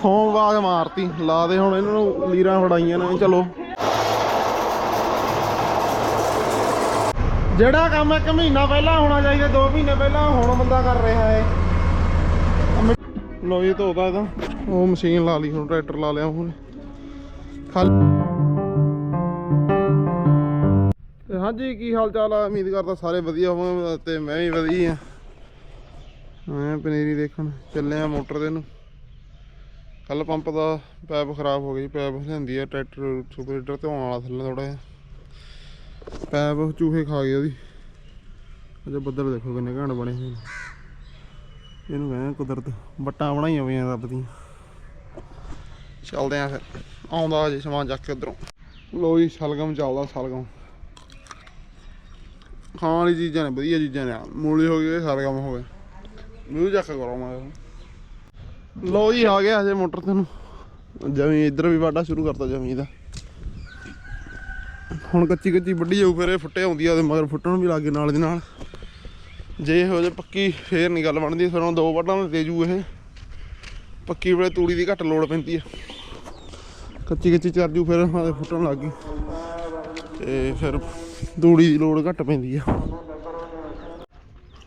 Phone ਆਵਾਜ਼ ਮਾਰਤੀ, ਲਾ ਦੇ ਹੁਣ ਇਹਨਾਂ ਨੂੰ ਲੀਰਾਂ ਫੜਾਈਆਂ ਨੇ, ਚਲੋ। ਜਿਹੜਾ ਕੰਮ ਇੱਕ ਮਹੀਨਾ ਪਹਿਲਾਂ ਹੋਣਾ ਚਾਹੀਦਾ 2 ਮਹੀਨੇ ਪਹਿਲਾਂ ਹੁਣ ਬੰਦਾ ਕਰ ਰਿਹਾ ਹੈ ਲੋ ਇਹ ਧੋਦਾ ਇਹਦਾ। ਉਹ ਮਸ਼ੀਨ ਲਾ ਲਈ, ਹੁਣ ਟਰੈਕਟਰ ਲਾ ਲਿਆ ਹੁਣ ਖਾਲੀ ਹਾਂਜੀ, ਕੀ ਹਾਲ ਚਾਲ ਆ? ਉਮੀਦ ਕਰਦਾ ਸਾਰੇ ਵਧੀਆ ਹੋਵੋਗੇ ਤੇ ਮੈਂ ਵੀ ਵਧੀਆ ਮੈਂ ਪਨੀਰੀ ਦੇਖਣ ਚੱਲੇ ਆ ਮੋਟਰ ਦੇ ਨੂੰ ਕੱਲ ਪੰਪ ਦਾ ਪੈਪ ਖਰਾਬ ਹੋ ਗਿਆ ਜੀ, ਪੈਪ ਲਿਆਂਦੀ ਆ ਟਰੈਕਟਰ ਸੁਪਰਹੀਟਰ ਤੇ ਆਉਣ ਵਾਲਾ ਥੱਲੇ ਥੋੜਾ ਜਿਹਾ। ਪੈਪ ਚੂਹੇ ਖਾ ਗਏ ਉਹਦੀ। ਅਜੇ ਬੱਦਲ ਦੇਖੋ ਕਿੰਨੇ ਘਣ ਬਣੇ ਹੋਏ ਇਹਨੂੰ ਕਹਿੰਦੇ ਕੁਦਰਤ, ਵੱਟਾਂ ਬਣਾਈਆਂ ਹੋਈਆਂ ਰੱਬ ਦੀਆਂ। ਚੱਲਦੇ ਆ ਫਿਰ। ਆਉਂਦਾ ਜੀ ਸਮਾਨ ਚੱਕ ਕੇ ਉਧਰੋਂ। ਲੋ ਜੀ, ਸਲਗਮ ਚੱਲਦਾ, ਸਲਗਮ। ਖਾਣ ਵਾਲੀ ਚੀਜ਼ਾਂ ਨੇ, ਵਧੀਆ ਚੀਜ਼ਾਂ ਨੇ। ਮੂਲੀ ਹੋ ਗਈ, ਸਲਗਮ ਹੋ ਗਏ। ਮੂੰਹ ਚੱਕ ਕਰੋ ਮੈਂ ਲੋ ਜੀ, ਆ ਗਿਆ ਹਜੇ ਮੋਟਰ ਤੇ ਜਮੀ ਇੱਧਰ ਵੀ ਵਾਢਾ ਸ਼ੁਰੂ ਕਰਤਾ ਜਮੀ ਦਾ। ਹੁਣ ਕੱਚੀ ਕੱਚੀ ਵੱਢੀ ਜਾਊ, ਫਿਰ ਇਹ ਫੁੱਟੇ ਆਉਂਦੀ ਆ ਤੇ ਮਗਰ ਫੁੱਟਣ ਵੀ ਲੱਗੇ ਨਾਲ ਦੇ ਨਾਲ। ਜੇ ਇਹੋ ਜੇ ਪੱਕੀ ਫੇਰ ਨਹੀਂ ਗੱਲ ਬਣਦੀ, ਫਿਰ ਉਹ ਦੋ ਵੱਢਾਂ ਦੇ ਦੇ ਇਹ। ਪੱਕੀ ਵੇਲੇ ਤੂੜੀ ਦੀ ਘੱਟ ਲੋੜ ਪੈਂਦੀ ਆ। ਕੱਚੀ ਕੱਚੀ ਚਰ ਜੂ, ਫਿਰ ਹਾਂ ਫੁੱਟਣ ਲੱਗ ਗਈ। ਤੇ ਫਿਰ ਤੂੜੀ ਦੀ ਲੋੜ ਘੱਟ ਪੈਂਦੀ ਆ।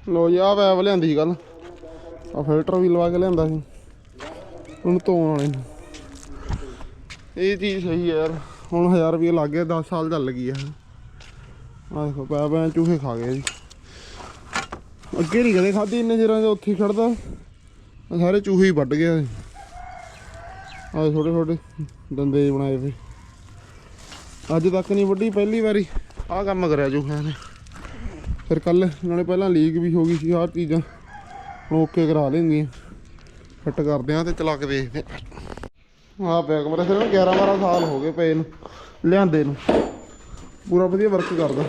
ਲੋ ਜੀ ਆ ਵੈਬ ਲਿਆਂਦੀ ਸੀ ਕੱਲ ਆ ਫਿਲਟਰ ਵੀ ਲਵਾ ਕੇ ਲਿਆਂਦਾ ਸੀ। ਉਹਨੂੰ ਧੋਣ ਵਾਲੇ ਨੂੰ। ਇਹ ਚੀਜ਼ ਸਹੀ ਹੈ ਯਾਰ। ਹੁਣ 1000 ਰੁਪਏ ਲੱਗ ਗਿਆ 10 ਸਾਲ ਚੱਲ ਗਈ ਆ ਆ ਦੇਖੋ, ਪੈ ਪੈ ਚੂਹੇ ਖਾ ਗਏ ਜੀ। ਅੱਗੇ ਨਹੀਂ ਕਦੇ ਖਾਧੀ, ਇੰਨੇ ਚਿਰਾਂ ਦੇ ਉੱਥੇ ਹੀ ਖੜਦਾ। ਸਾਰੇ ਚੂਹੇ ਹੀ ਵੱਢ ਗਿਆ। ਆ ਛੋਟੇ ਛੋਟੇ ਦੰਦੇ ਬਣਾਏ ਪਏ ਅੱਜ ਤੱਕ ਨਹੀਂ ਵੱਢੀ, ਪਹਿਲੀ ਵਾਰੀ। ਆਹ ਕੰਮ ਕਰਿਆ ਚੂਹਿਆਂ ਨੇ। ਫਿਰ ਕੱਲ ਨਾਲੇ ਪਹਿਲਾਂ ਲੀਕ ਵੀ ਹੋ ਗਈ ਸੀ, ਆਹ ਚੀਜ਼ਾਂ। ਹੁਣ ਓਕੇ ਕਰਾ ਲੈਂਦੀਆਂ। ਫਿੱਟ ਕਰਦੇ ਆ ਤੇ ਚਲਾ ਕੇ ਵੇਖਦੇ ਆ। ਪਿਆ ਕਮਰਾ ਸਿਰ 11 12 ਸਾਲ ਹੋ ਗਏ ਪਏ ਨੂੰ, ਲਿਆਂਦੇ ਨੂੰ। ਪੂਰਾ ਵਧੀਆ ਵਰਕ ਕਰਦਾ।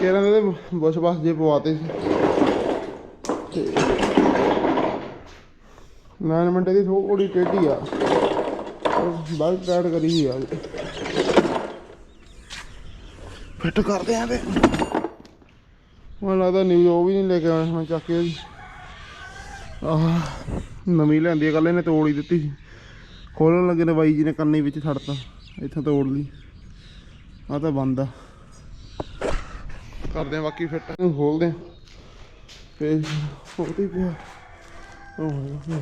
ਕਿਹਨਾਂ ਦੇ ਬਸ ਬਸ ਜੇ ਪਵਾਤੇ ਸੀ। ਤੇ ਮੈਨੇਜਮੈਂਟ ਦੀ ਥੋੜੀ ਟੇਢੀ ਆ। ਬਾਈਕ ਟਾਈਟ ਕਰੀ ਆ। ਫਿੱਟ ਕਰਦੇ ਆ ਤੇ। ਮੈਨੂੰ ਲੱਗਦਾ ਨਿਊਜ਼ ਉਹ ਵੀ ਨਹੀਂ ਲੈ ਕੇ ਆਇਆ ਮੈਂ ਚੱਕ ਕੇ। ਆਹ, ਨਵੀਂ ਲਿਆਂਦੀ ਕੱਲ ਇਹਨੇ ਤੋੜ ਹੀ ਦਿੱਤੀ ਸੀ। ਖੋਲਣ ਲੱਗੇ ਨੇ ਬਾਈ ਜੀ ਨੇ ਕੰਨੀ ਵਿੱਚ ਛੱਡਤਾ, ਇੱਥੇ ਤੋੜ ਲਈ। ਆ ਤਾਂ ਬੰਦ ਆ। ਕਰਦੇ ਆ ਬਾਕੀ ਫਿੱਟ। ਇਹਨੂੰ ਖੋਲਦੇ ਆ। ਫੇਰ ਹੋਤੀ ਪਿਆ ਓਹ ਹੋਏ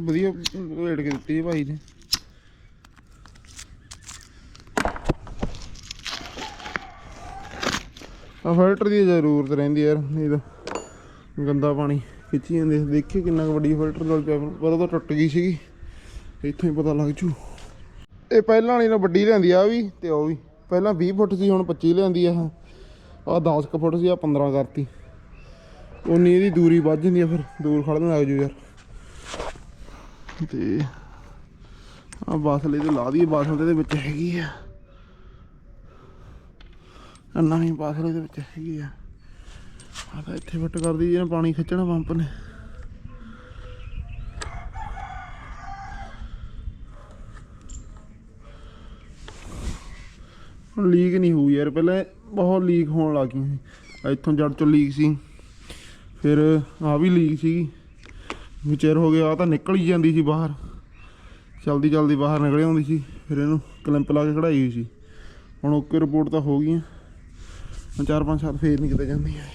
ਵਧੀਆ ਵੇਟ ਕੇ ਦਿੱਤੀ ਹੈ ਭਾਈ ਨੇ। ਆ ਫਿਲਟਰ ਦੀ ਜ਼ਰੂਰਤ ਰਹਿੰਦੀ ਯਾਰ ਨਹੀਂ ਤਾਂ ਗੰਦਾ ਪਾਣੀ ਖਿੱਚੀ ਜਾਂਦੇ ਦੇਖੀ ਕਿੰਨਾ ਕੁ ਵੱਡੀ ਫਿਲਟਰ ਨਾਲ ਪਿਆ। ਪਰ ਤਾਂ ਟੁੱਟ ਗਈ ਸੀਗੀ, ਇੱਥੋਂ ਹੀ ਪਤਾ ਲੱਗ ਜੂ। ਇਹ ਪਹਿਲਾਂ ਵਾਲੀ ਨਾਲ ਵੱਡੀ ਲਿਆਂਦੀ ਆ, ਆਹ ਵੀ ਤੇ ਉਹ ਵੀ। ਪਹਿਲਾਂ 20 ਫੁੱਟ ਸੀ, ਹੁਣ 25 ਲਿਆਂਦੀ ਆ। ਆ 10 ਕੁ ਫੁੱਟ ਸੀ ਆ 15 ਕਰਤੀ। ਉਨੀ ਇਹਦੀ ਦੂਰੀ ਵੱਧ ਜਾਂਦੀ ਆ ਫਿਰ, ਦੂਰ ਖੜਨ ਲੱਗ ਜੂ ਯਾਰ। ਤੇ ਆ ਬਾਸਲੇ ਤੇ ਲਾ ਦਈਏ, ਬਾਸਲ ਦੇ ਵਿੱਚ ਹੈਗੀ ਆ। ਨਵੀਂ ਬਾਸਲੇ ਦੇ ਵਿੱਚ ਹੈਗੀ ਆ। ਆ ਤਾਂ ਇੱਥੇ ਫਿੱਟ ਕਰਦੀ ਦਈਏ ਪਾਣੀ ਖਿੱਚਣਾ ਪੰਪ ਨੇ। ਹੁਣ ਲੀਕ ਨਹੀਂ ਹੋਈ ਯਾਰ, ਪਹਿਲਾਂ ਬਹੁਤ ਲੀਕ ਹੋਣ ਲੱਗ ਗਈ ਸੀ। ਇੱਥੋਂ ਜੜ ਚੋਂ ਲੀਕ ਸੀ। ਫਿਰ ਆ ਵੀ ਲੀਕ ਸੀਗੀ। ਵਿਚਾਰ ਹੋ ਗਿਆ ਆ ਤਾਂ ਨਿਕਲ ਹੀ ਜਾਂਦੀ ਸੀ ਬਾਹਰ। ਚਲਦੀ ਚਲਦੀ ਬਾਹਰ ਨਿਕਲ ਆਉਂਦੀ ਸੀ। ਫਿਰ ਇਹਨੂੰ ਕਲੈਂਪ ਲਾ ਕੇ ਕਢਾਈ ਹੋਈ ਸੀ। ਹੁਣ ਓਕੇ ਰਿਪੋਰਟ ਤਾਂ ਹੋ ਗਈਆਂ। ਹੁਣ ਚਾਰ ਪੰਜ ਸਾਲ ਫੇਰ ਨਹੀਂ ਕਿਤੇ ਜਾਂਦੀ ਹੈ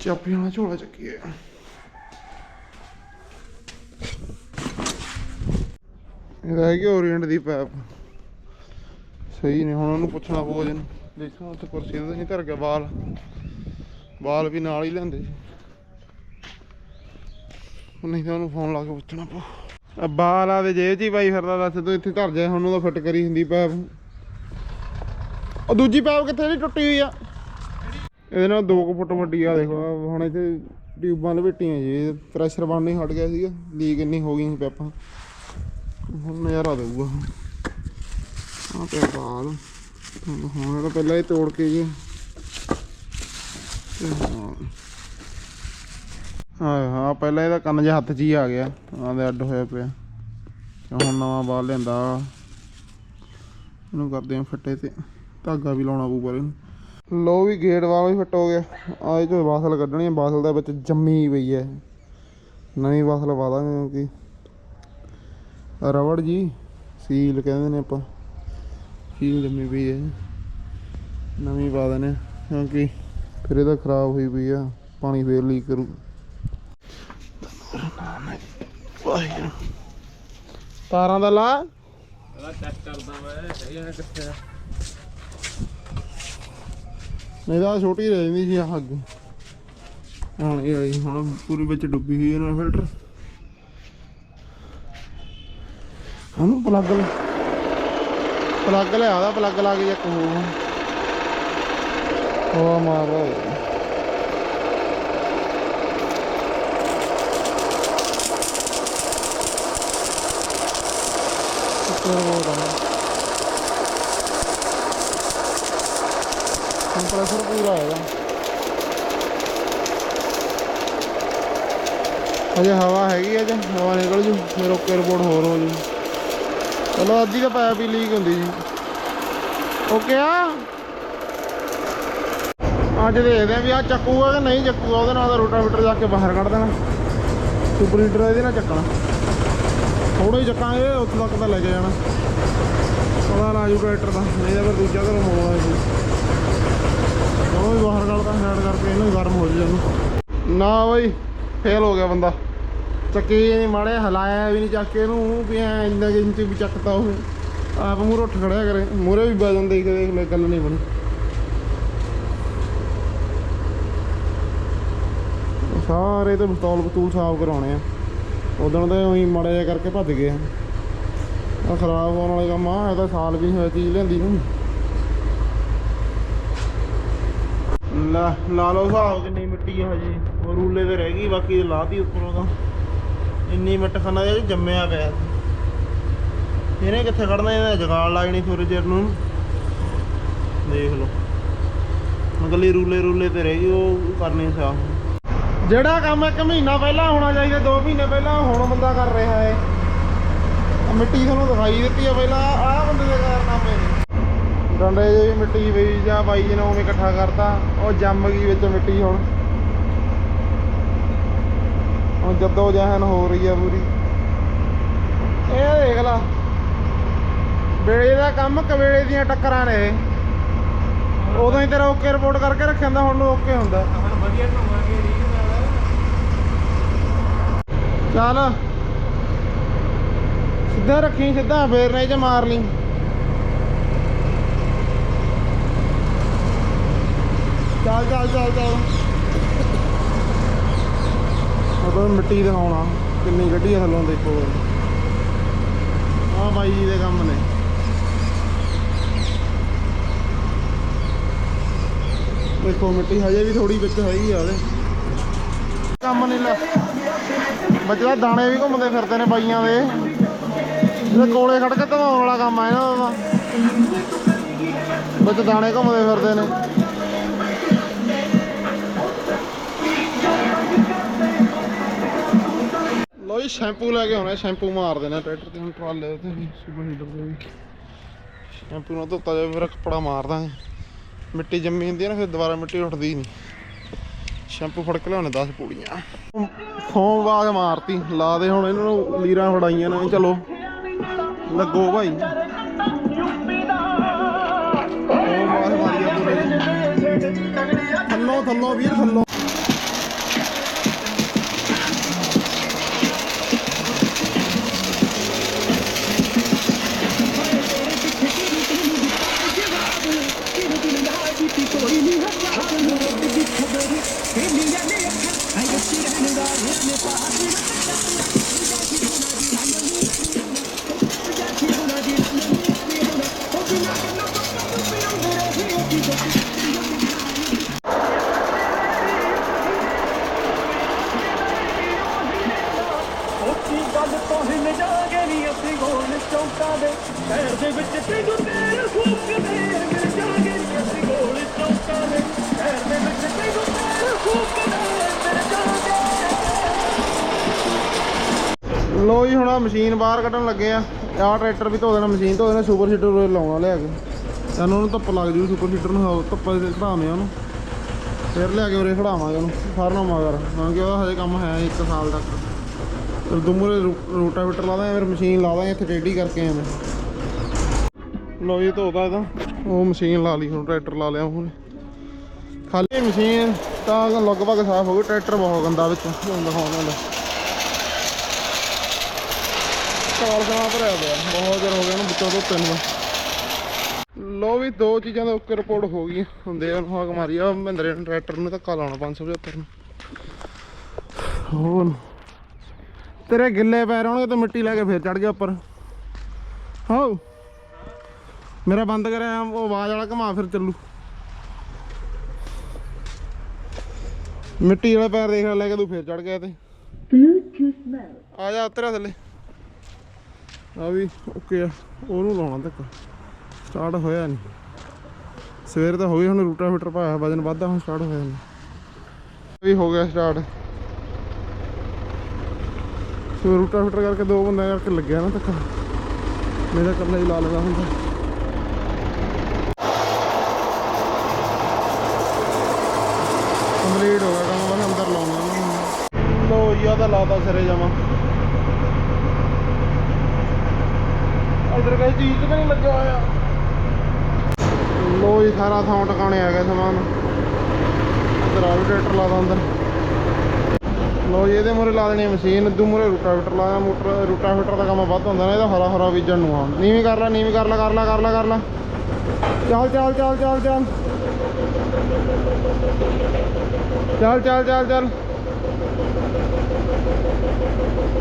ਚਾਪੀ ਵਾਲਾ ਝੋਲਾ ਚੱਕੀਏ। ਰਹਿ ਹੈ ਓਰੀਐਂਟ ਦੀ ਪੈਪ ਸਹੀ ਨੇ ਹੁਣ ਉਹਨੂੰ ਪੁੱਛਣਾ ਪਊ ਜਨ ਦੇਖੋ, ਉੱਥੇ ਕੁਰਸੀ ਤੇ ਨਹੀਂ ਧਰ ਗਿਆ ਬਾਲ। ਬਾਲ ਵੀ ਨਾਲ ਹੀ ਲੈਂਦੇ ਸੀ। ਨਹੀਂ ਤਾਂ ਉਹਨੂੰ ਫੋਨ ਲਾ ਕੇ ਪੁੱਛਣਾ ਪਊ। ਆ ਬਾਲ ਆ ਦੇ ਜੇਬ 'ਚ ਹੀ ਪਾਈ ਫਿਰਦਾ, ਦੱਸ ਤੂੰ ਇੱਥੇ ਧਰ ਜਾ, ਹੁਣ ਉਹਦਾ ਫਿੱਟ ਕਰੀ ਹੁੰਦੀ ਪੈਪ ਉਹ ਦੂਜੀ ਪੈਪ ਕਿੱਥੇ ਜਿਹੜੀ ਟੁੱਟੀ ਹੋਈ ਆ? ਇਹਦੇ ਨਾਲ 2 ਫੁੱਟ ਵੱਡੀ ਆ, ਦੇਖੋ ਹੁਣ ਇੱਥੇ ਟਿਊਬਾਂ ਲਪੇਟੀਆਂ ਜੀ ਪ੍ਰੈਸ਼ਰ ਬਣਨੇ ਹਟ ਗਿਆ ਸੀਗਾ, ਲੀਕ ਇੰਨੀ ਹੋ ਗਈ ਸੀ ਪੈਪਾਂ। ਹੁਣ ਨਜ਼ਾਰਾ ਦੇਊਗਾ। ਆ ਪਿਆ ਬਾਲ ਹੁਣ ਇਹਦਾ ਪਹਿਲਾਂ ਇਹ ਤੋੜ ਕੇ ਜੀ। ਹਾਂ ਹਾਂ ਪਹਿਲਾਂ ਇਹਦਾ ਕੰਨ ਜਿਹਾ ਹੱਥ 'ਚ ਹੀ ਆ ਗਿਆ ਆਂਦੇ ਅੱਡ ਹੋਇਆ ਪਿਆ। ਹੁਣ ਨਵਾਂ ਬਾਲ ਲਿਆਂਦਾ। ਇਹਨੂੰ ਕਰਦੇ ਆ ਫੱਟੇ ਤੇ। ਧਾਗਾ ਵੀ ਲਾਉਣਾ ਪਊ ਪਰ ਲੋ ਵੀ ਗੇਟ ਵਾਲਾ ਵੀ ਫਿੱਟ ਹੋ ਗਿਆ। ਆ ਇਹ ਚੋਂ ਬਾਸਲ ਕੱਢਣੀ ਹੈ ਬਾਸਲ ਦੇ ਵਿੱਚ ਜੰਮੀ ਪਈ ਹੈ ਨਵੀਂ ਬਾਸਲ ਪਾ ਦਾਂਗੇ ਕਿਉਂਕਿ। ਰਬੜ ਜੀ ਸੀਲ ਕਹਿੰਦੇ ਨੇ ਆਪਾਂ। ਸੀਲ ਜੰਮੀ ਪਈ ਹੈ ਨਵੀਂ ਪਾ ਦੇਣੇ ਕਿਉਂਕਿ ਫਿਰ ਇਹਦਾ ਖਰਾਬ ਹੋਈ ਪਈ ਆ ਪਾਣੀ ਫੇਰ ਲੀਕ ਕਰੂ। ਤਾਰਾਂ ਦਾ ਲਾ। ਨਹੀਂ ਤਾਂ ਛੋਟੀ ਰਹਿ ਜਾਂਦੀ ਸੀ ਆਹ ਅੱਗੇ। ਹੁਣ ਇਹ ਆਈ ਹੁਣ ਪੂਰੀ ਵਿੱਚ ਡੁੱਬੀ ਹੋਈ ਇਹਨਾਂ ਫਿਲਟਰ। ਹਮ ਪਲੱਗ ਲਾ। ਪਲੱਗ ਲਿਆ ਦਾ ਪਲੱਗ ਲਾ ਕੇ ਇੱਕ ਹੋਰ ਹਵਾ ਮਾਰ। ਰਿਹਾ ਹੋਇਆ। ਉੱਪਰ ਬਹੁਤ ਆ ਕੰਪਰੈਸਰ ਪੂਰਾ ਹੈਗਾ। ਅਜੇ ਹਵਾ ਹੈਗੀ ਅਜੇ, ਹਵਾ ਨਿਕਲ ਜੂ, ਫਿਰ ਓਕੇ ਰਿਪੋਰਟ ਹੋਰ ਹੋ ਜੂ। ਚਲੋ ਅੱਧੀ ਤਾਂ ਪਾਇਪ ਹੀ ਲੀਕ ਹੁੰਦੀ ਜੀ। ਓਕੇ ਆ? ਅੱਜ ਦੇਖਦੇ ਆ ਵੀ ਆ ਚੱਕੂਗਾ ਕਿ ਨਹੀਂ ਚੱਕੂਗਾ, ਉਹਦੇ ਨਾਲ ਤਾਂ ਰੋਟਾਵੀਟਰ ਜਾ ਕੇ ਬਾਹਰ ਕੱਢ ਦੇਣਾ। ਸੁਪਰ ਹੀਟਰ ਇਹਦੇ ਨਾਲ ਚੱਕਣਾ। ਥੋੜਾ ਹੀ ਚੱਕਾਂਗੇ, ਉੱਥੇ ਤੱਕ ਤਾਂ ਲੈ ਕੇ ਜਾਣਾ। ਪਤਾ ਲਾ ਟਰੈਕਟਰ ਦਾ ਨਹੀਂ ਤਾਂ ਫਿਰ ਦੂਜਾ ਘਰੋਂ ਮੋੜਨਾ ਉਹ ਵੀ ਬਾਹਰ ਕੱਢਦਾ ਹੈਡ ਕਰਕੇ ਇਹਨੂੰ ਗਰਮ ਹੋ ਜੂ ਨਾ ਬਈ ਫੇਲ ਹੋ ਗਿਆ ਬੰਦਾ। ਚੱਕੀ ਨਹੀਂ ਮਾੜੇ ਹਲਾਇਆ ਵੀ ਨਹੀਂ ਚੱਕ ਕੇ ਇਹਨੂੰ ਵੀ ਐ ਇੰਨਾ ਇੰਚ ਵੀ ਚੱਕਤਾ ਉਹ। ਆਪ ਮੂਹਰੇ ਉੱਠ ਖੜਿਆ ਕਰੇ, ਮੂਹਰੇ ਵੀ ਵਜਨ ਦੇਖ ਦੇਖ ਲੈ ਗੱਲ ਨਹੀਂ ਬਣੀ। ਸਾਰੇ ਤੇ ਪਿਸਤੌਲ ਬਤੂਲ ਸਾਫ਼ ਕਰਾਉਣੇ ਆ। ਉਦੋਂ ਤੇ ਉਹੀ ਮਾੜਾ ਜਿਹਾ ਕਰਕੇ ਭੱਜ ਗਏ ਆ। ਖਰਾਬ ਹੋਣ ਵਾਲੇ ਕੰਮ ਆ, ਇਹ ਤਾਂ ਸਾਲ ਵੀ ਹੋਇਆ ਚੀਜ਼ ਲੈਂਦੀ ਨੂੰ। ਲਾ ਲਾ ਲਓ ਹਿਸਾਬ ਕਿੰਨੀ ਮਿੱਟੀ ਆ ਹਜੇ। ਉਹ ਰੂਲੇ ਤੇ ਰਹਿ ਗਈ, ਬਾਕੀ ਲਾਤੀ ਉੱਪਰੋਂ ਤਾਂ। ਇੰਨੀ ਮਿੱਟ ਖਾਨਾ ਜਿਹਾ ਜੰਮਿਆ ਪਿਆ। ਇਹਨੇ ਕਿੱਥੇ ਖੜਨਾ ਇਹਦਾ ਜਗਾੜ ਲੱਗਣੀ ਸੂਰਜ ਨੂੰ। ਦੇਖ ਲਓ। ਮਗਲੀ ਰੂਲੇ ਰੂਲੇ ਤੇ ਰਹਿ ਗਈ, ਉਹ ਕਰਨੀ ਸਾਫ਼ ਜਿਹੜਾ ਕੰਮ ਇੱਕ ਮਹੀਨਾ ਪਹਿਲਾਂ ਹੋਣਾ ਚਾਹੀਦਾ 2 ਮਹੀਨੇ ਪਹਿਲਾਂ, ਹੁਣ ਬੰਦਾ ਕਰ ਰਿਹਾ ਹੈ ਮਿੱਟੀ ਤੁਹਾਨੂੰ ਦਿਖਾਈ ਦਿੱਤੀ ਆ ਪਹਿਲਾਂ, ਆਹ ਬੰਦੇ ਦੇ ਕਾਰਨਾਮੇ ਨੇ। ਡੰਡੇ ਜਿਹੀ ਮਿੱਟੀ ਪਈ ਜਾਂ ਬਾਈ ਜੀ ਨੇ ਉਵੇਂ ਇਕੱਠਾ ਕਰਤਾ, ਉਹ ਜੰਮ ਗਈ ਵਿੱਚ ਮਿੱਟੀ ਹੁਣ। ਹੁਣ ਜਦੋਂ ਜਹਨ ਹੋ ਰਹੀ ਆ ਪੂਰੀ। ਇਹ ਦੇਖ ਲਾ, ਵੇਲੇ ਦਾ ਕੰਮ ਕਵੇਲੇ ਦੀਆਂ ਟੱਕਰਾਂ ਨੇ ਇਹ। ਉਦੋਂ ਹੀ ਤੇਰਾ ਓਕੇ ਰਿਪੋਰਟ ਕਰਕੇ ਰੱਖਿਆ ਹੁੰਦਾ, ਹੁਣ ਨੂੰ ਓਕੇ ਹੁੰਦਾ। ਹੁਣ ਵਧੀਆ ਢੋਵਾਂਗੇ ਰੀਲ ਨਾਲ ਚੱਲ। ਸਿੱਧਾ ਰੱਖੀ, ਸਿੱਧਾ ਫੇਰ ਨਹੀਂ ਚ ਮਾਰ ਲਈ। ਚੱਲ ਚੱਲ ਚੱਲ ਚੱਲ। ਉਹ ਮਿੱਟੀ ਦਿਖਾਉਣਾ, ਕਿੰਨੀ ਗੱਡੀ ਆ ਥੱਲੋਂ ਦੇਖੋ। ਆ ਬਾਈ ਜੀ ਦੇ ਕੰਮ ਨੇ। ਦੇਖੋ, ਮਿੱਟੀ ਹਜੇ ਵੀ ਥੋੜੀ ਵਿੱਚ ਹੈਗੀ ਆ ਉਹਦੇ ਕੰਮ ਨਹੀਂ ਲੈ ਬੱਚਾ ਦਾਣੇ ਵੀ ਘੁੰਮਦੇ ਫਿਰਦੇ ਨੇ ਬਾਈਆਂ ਦੇ। ਇਹਦੇ ਕੋਲੇ ਖੜ ਕੇ ਧਵਾਉਣ ਵਾਲਾ ਕੰਮ ਆ ਇਹਨਾਂ ਦਾ ਵਿੱਚ ਦਾਣੇ ਘੁੰਮਦੇ ਫਿਰਦੇ ਨੇ। ਲੋ ਸ਼ੈਂਪੂ ਲੈ ਕੇ ਆਉਣਾ ਸ਼ੈਂਪੂ ਮਾਰ ਦੇਣਾ, ਟਰੈਕਟਰ ਤੇ ਹੁਣ ਟਰਾਲੇ ਤੇ ਵੀ, ਸੁਪਰ ਹੀਟਰ ਤੇ ਵੀ। ਸ਼ੈਂਪੂ ਨਾਲ ਧੋਤਾ ਜਾਵੇ, ਫਿਰ ਕੱਪੜਾ ਮਾਰ ਦਾਂਗੇ। ਮਿੱਟੀ ਜੰਮੀ ਹੁੰਦੀ ਹੈ ਨਾ, ਫਿਰ ਦੁਬਾਰਾ ਮਿੱਟੀ ਉੱਠਦੀ ਨਹੀਂ। ਸ਼ੈਂਪੂ ਫੜ ਕੇ ਲਿਆਉਣੇ 10 ਪੂੜੀਆਂ। ਫੋਨ ਆਵਾਜ਼ ਮਾਰਤੀ, ਲਾ ਦੇ ਹੁਣ ਇਹਨਾਂ ਨੂੰ, ਲੀਰਾਂ ਫੜਾਈਆਂ ਨੇ, ਚਲੋ। ਲੱਗੋ ਭਾਈ। ਥੱਲੋ ਥੱਲੋ ਵੀਰ, ਥੱਲੋ। ਲੋ ਜੀ, ਹੁਣ ਆਹ ਮਸ਼ੀਨ ਬਾਹਰ ਕੱਢਣ ਲੱਗੇ ਆ। ਆਹ ਟਰੈਕਟਰ ਵੀ ਧੋ ਦੇਣਾ, ਮਸ਼ੀਨ ਧੋ ਦੇਣਾ ਸੁਪਰ ਸੀਟਰ ਲਾਉਣਾ ਲਿਆ ਕੇ। ਸਾਨੂੰ ਉਹਨੂੰ ਧੁੱਪ ਲੱਗ ਜੂ ਸੁਪਰ ਸੀਟਰ ਨੂੰ ਹਵਾ- ਧੁੱਪ ਦੇ ਖੜਾਵੇਂ ਉਹਨੂੰ। ਫਿਰ ਲਿਆ ਕੇ ਉਰੇ ਖੜਾਵਾਂਗੇ ਉਹਨੂੰ ਸਾਰਨਾ ਮਗਰ ਕਿਉਂਕਿ ਉਹਦਾ ਹਜੇ ਕੰਮ ਹੈ 1 ਸਾਲ ਤੱਕ। ਫਿਰ ਦੁਮਰੇ ਰੋਟਾਵੇਟਰ ਲਾ ਦਾਂਗੇ, ਫਿਰ ਮਸ਼ੀਨ ਲਾ ਦਾਂਗੇ, ਇੱਥੇ ਟੇਢੀ ਕਰਕੇ ਐਵੇਂ। ਲੋ ਜੀ ਧੋਦਾ ਇਹਦਾ। ਉਹ ਮਸ਼ੀਨ ਲਾ ਲਈ, ਹੁਣ ਟਰੈਕਟਰ ਲਾ ਲਿਆ ਹੁਣ ਖਾਲੀ ਮਸ਼ੀਨ ਤਾਂ ਲਗਭਗ ਸਾਫ਼ ਹੋ ਗਈ, ਟਰੈਕਟਰ ਬਹੁਤ ਗੰਦਾ ਵਿੱਚ। ਹੁਣ ਦਿਖਾਉਂਦਾ ਲੈ ਕਾਲ ਸਮਾਂ ਭਰਿਆ ਪਿਆ। ਬਹੁਤ ਚਿਰ ਹੋ ਗਿਆ ਇਹਨੂੰ ਵਿੱਚੋਂ ਧੋਤੇ ਨੂੰ। ਲੋ ਵੀ ਦੋ ਚੀਜ਼ਾਂ ਦਾ ਓਕੇ ਰਿਪੋਰਟ ਹੋ ਗਈ। ਹੁੰਦੇ ਆ ਹਾਕ ਮਾਰੀ। ਆ ਮਹਿੰਦਰੇ ਨੂੰ ਟਰੈਕਟਰ ਨੂੰ ਧੱਕਾ ਲਾਉਣਾ 575 ਨੂੰ। ਹੋਰ। ਤੇਰੇ ਗਿੱਲੇ ਪੈਰ ਹੋਣਗੇ ਤੇ ਮਿੱਟੀ ਲੈ ਕੇ ਫੇਰ ਚੜ ਗਿਆ ਉੱਪਰ। ਹੋ ਮੇਰਾ ਬੰਦ ਕਰਿਆ ਉਹ ਆਵਾਜ਼ ਵਾਲਾ ਘਮਾ ਫਿਰ ਚੱਲੂ। ਮਿੱਟੀ ਵਾਲਾ ਪੈਰ ਦੇਖ ਲੈ ਕੇ ਤੂੰ ਫੇਰ ਚੜ ਗਿਆ ਤੇ. ਆ ਜਾ ਉਤਰਿਆ ਥੱਲੇ। ਆ ਵੀ ਓਕੇ ਆ। ਉਹਨੂੰ ਲਾਉਣਾ ਧੱਕਾ। ਸਟਾਰਟ ਹੋਇਆ ਨਹੀਂ। ਸਵੇਰ ਤਾਂ ਹੋਈ ਹੁਣ ਰੂਟਾ ਫਿਟਰ ਪਾਇਆ ਵਜਨ ਵੱਧਦਾ, ਹੁਣ ਸਟਾਰਟ ਹੋਇਆ ਨਹੀਂ। ਵੀ ਹੋ ਗਿਆ ਸਟਾਰਟ ਸੋ ਰੂਟਾ ਫਿਟਰ ਕਰਕੇ ਦੋ ਬੰਦਿਆਂ ਕਰਕੇ ਲੱਗਿਆ ਨਾ ਧੱਕਾ। ਮੇਰਾ ਕੱਲਾ ਹੀ ਲਾ ਲੈਣਾ ਹੁੰਦਾ। ਕੰਪਲੀਟ ਹੋ ਗਿਆ ਕੰਮ ਬਸ ਅੰਦਰ ਲਾਉਣਾ ਉਹਨੂੰ ਲੋ ਯਾ ਦਾ ਲਾਤਾ ਸਿਰੇ ਜਾਵਾਂ ਇਧਰ ਕੋਈ ਚੀਜ਼ ਤੇ ਨਹੀਂ ਲੱਗਾ ਹੋਇਆ। ਲੋ ਜੀ, ਸਾਰਾ ਥਾਂ ਟਿਕਾਣੇ ਆ ਗਿਆ ਸਮਾਨ। ਇਧਰ ਆ ਵੀ ਟਰੈਕਟਰ ਲਾਦਾ ਅੰਦਰ। ਲੋ ਜੀ, ਇਹਦੇ ਮੂਰੇ ਲਾ ਦੇਣੀ ਮਸ਼ੀਨ ਦੂ ਮੂਰੇ ਰੂਟਾਵੇਟਰ ਲਾਇਆ ਮੋਟਰ, ਰੂਟਾਵੇਟਰ ਦਾ ਕੰਮ ਵੱਧ ਹੁੰਦਾ ਨਾ, ਇਹਦਾ ਹਰਾ ਹਰਾ ਬੀਜਣ ਨੂੰ ਆ। ਨੀਵੀਂ ਕਰ ਲੈ, ਨੀਵੀਂ ਕਰ ਲੈ ਕਰ ਲੈ ਕਰ ਲੈ ਕਰ ਲੈ। ਚੱਲ ਚੱਲ ਚੱਲ ਚੱਲ ਚੱਲ। ਚੱਲ ਚੱਲ ਚੱਲ ਚੱਲ।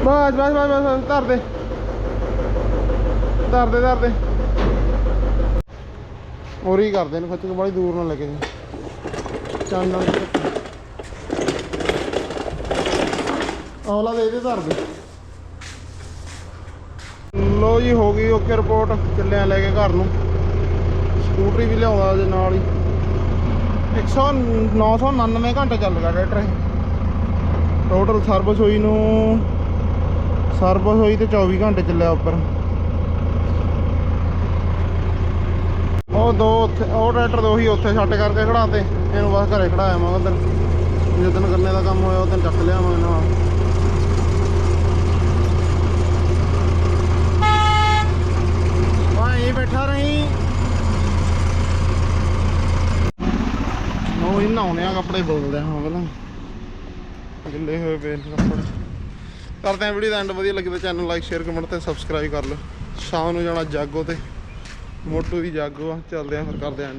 ਬਸ ਬਸ ਬਸ ਬਸ, ਧਰ ਦੇ। ਧਰ ਦੇ ਧਰ ਕਰਦੇ ਨੇ, ਖੱਚ ਕੇ ਬੜੀ ਦੂਰ ਨਾਲ ਲੱਗੇ ਜੀ। ਚਾਨਣ ਔਲਾ ਦੇ ਦੇ ਧਰ ਲੋ ਜੀ, ਹੋ ਗਈ ਓਕੇ ਰਿਪੋਰਟ ਚੱਲਿਆ ਲੈ ਕੇ ਘਰ ਨੂੰ। ਸਕੂਟਰੀ ਵੀ ਲਿਆਉਂਦਾ ਉਹਦੇ ਨਾਲ ਹੀ। 100 999 ਘੰਟੇ ਚੱਲ ਗਿਆ ਟਰੈਕਟਰ ਇਹ। ਟੋਟਲ ਸਰਵਿਸ ਹੋਈ ਨੂੰ ਸਰਵਿਸ ਹੋਈ ਤੇ 24 ਘੰਟੇ ਚੱਲਿਆ ਉੱਪਰ। ਉਹ ਦੋ ਉੱਥੇ, ਉਹ ਟਰੈਕਟਰ ਦੋ ਹੀ ਉੱਥੇ ਛੱਡ ਕਰਕੇ ਖੜਾਤੇ ਇਹਨੂੰ ਬਸ ਘਰੇ ਖੜਾਇਆ ਮੈਂ ਉਧਰ ਜਦੋਂ ਗੰਨੇ ਦਾ ਕੰਮ ਹੋਇਆ, ਉਦੋਂ ਚੱਕ ਲਿਆ ਮੈਂ ਇਹਨਾਂ ਵਾਹ ਬੈਠਾ ਰਹੀ। ਉਹ ਹੀ ਨਹਾਉਣੇ ਆ ਕੱਪੜੇ ਬੋਲਦੇ ਹਾਂ ਪਹਿਲਾਂ। ਗਿੱਲੇ ਹੋਏ ਪਏ ਕੱਪੜੇ। ਕਰਦੇ ਆ ਵੀਡੀਓ ਦਾ ਐਂਡ ਵਧੀਆ ਲੱਗੇ ਤਾਂ ਚੈਨਲ ਲਾਈਕ ਸ਼ੇਅਰ ਕਮੈਂਟ ਤੇ ਸਬਸਕ੍ਰਾਈਬ ਕਰ ਲਓ। ਸ਼ਾਮ ਨੂੰ ਜਾਣਾ ਜਾਗੋ ਤੇ। ਮੋਟੋ ਦੀ ਜਾਗੋ ਆ ਚੱਲਦੇ ਆ ਫਿਰ ਕਰਦੇ ਆ